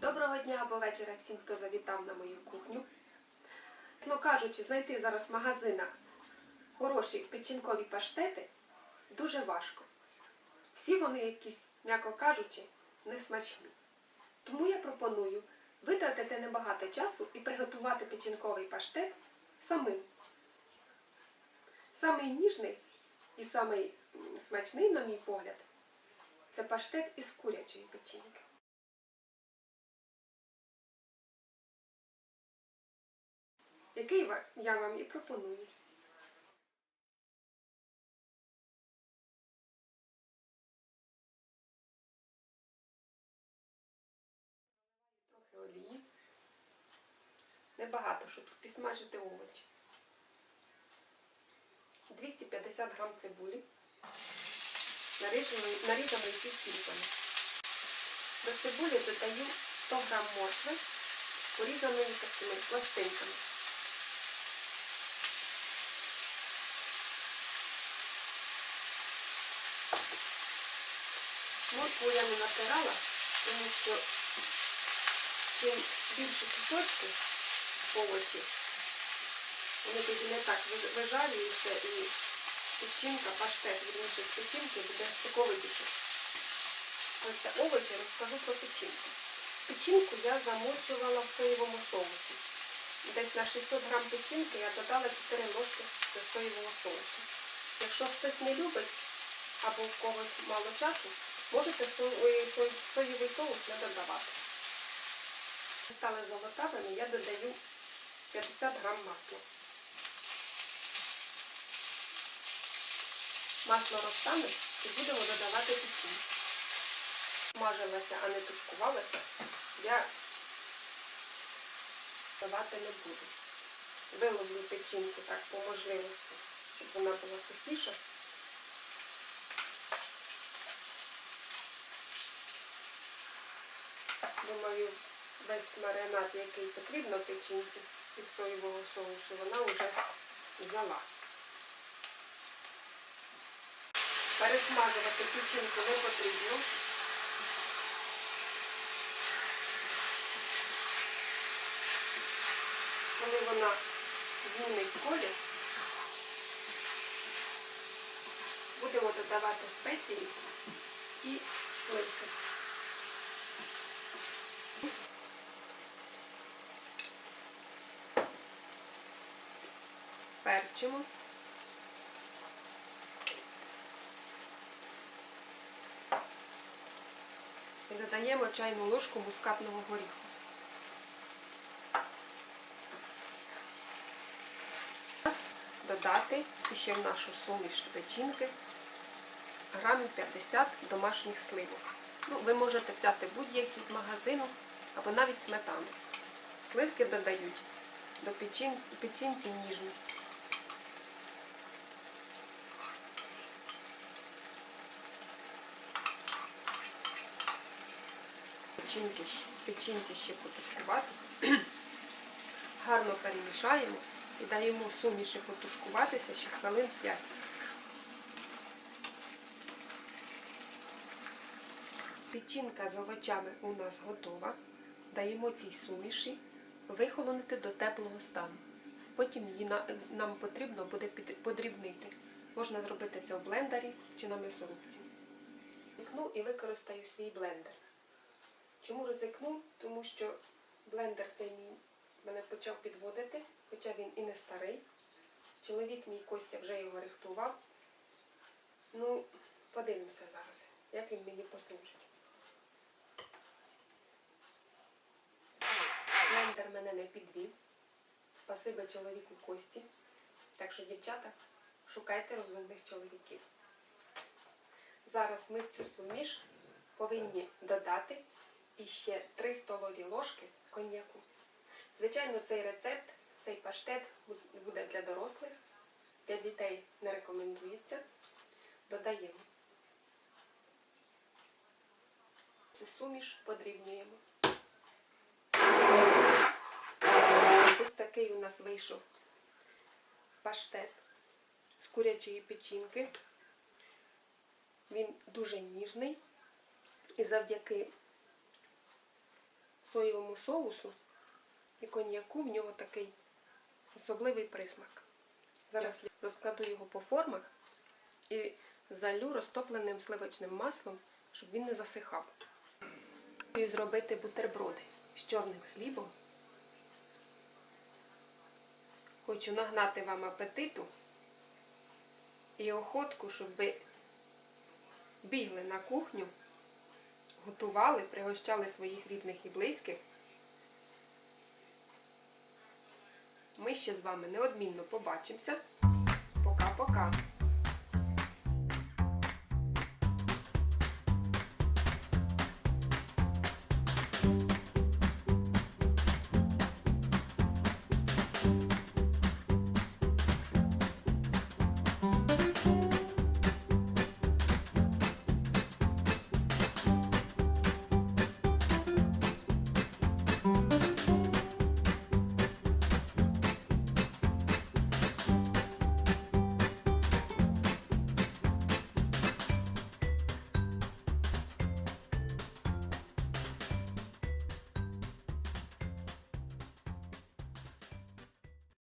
Доброго дня або вечора всім, хто завітав на мою кухню. Ну кажучи, знайти зараз в магазинах хороші печінкові паштети дуже важко. Всі вони якісь, м'яко кажучи, несмачні. Тому я пропоную витратити небагато часу і приготувати печінковий паштет самим. Самий ніжний і самий смачний, на мій погляд, це паштет із курячої печінки. який я вам і пропоную. Трохи олії. Небагато, щоб підсмажити овочі. 250 грам цибулі, нарізаної, нарізаної. До цибулі додаю 100 грам моркви, порізаної такими пластинками. Моркву я не натирала, тому що чим більше кусочки овочів, вони тоді не так ви- вижарюються і печінка, паштет, вірніше з печінки буде соковитіше. Ось це овочі розкажу про печінку. Печінку я замочувала в соєвому соусі. Десь на 600 грам печінки я додала 4 ложки соєвого соусу. Якщо хтось не любить або в когось мало часу, можете соєвий соус не додавати. Стали золотавими, я додаю 50 грам масла. Масло розтане і будемо додавати печінку. Смажилася, а не тушкувалася, я давати не буду. Виловлю печінку так по можливості, щоб вона була сухіша. Думаю, весь маринад, який потрібно печінці із соєвого соусу, вона вже взяла. Пересмажувати печінку не потрібно. Коли вона змінить колір, будемо додавати спеції і сливки. Перчимо. Додаємо чайну ложку мускатного горіху. Додати ще в нашу суміш з печінки грамів 50 домашніх сливок. Ну, ви можете взяти будь-які з магазину або навіть сметану. Сливки додають до печінці ніжність. Печінки, печінці ще потушкуватися. Гарно перемішаємо і даємо суміші потушкуватися ще хвилин 5. Печінка з овочами у нас готова. Даємо цій суміші вихолонити до теплого стану. Потім її нам потрібно буде подрібнити. Можна зробити це в блендері чи на м'ясорубці. Ризикну і використаю свій блендер. Чому ризикну? Тому що блендер цей мій мене почав підводити, хоча він і не старий. Чоловік мій Костя вже його рихтував. Ну, подивимося зараз, як він мені послужить. Блендер мене не підвів. Спасибо чоловіку Кості. Так що, дівчата, шукайте розумних чоловіків. Зараз ми цю суміш повинні додати іще 3 столові ложки коньяку. Звичайно, цей рецепт, цей паштет буде для дорослих, для дітей не рекомендується. Додаємо. Цю суміш подрібнюємо. Ось такий у нас вийшов паштет з курячої печінки. Він дуже ніжний. І завдяки соєвому соусу і коньяку в нього такий особливий присмак. Зараз я розкладу його по формах і залю розтопленим сливочним маслом, щоб він не засихав. І зробити бутерброди з чорним хлібом. Хочу нагнати вам апетиту і охотку, щоб ви бігли на кухню, готували, пригощали своїх рідних і близьких. Ми ще з вами неодмінно побачимося. Пока-пока.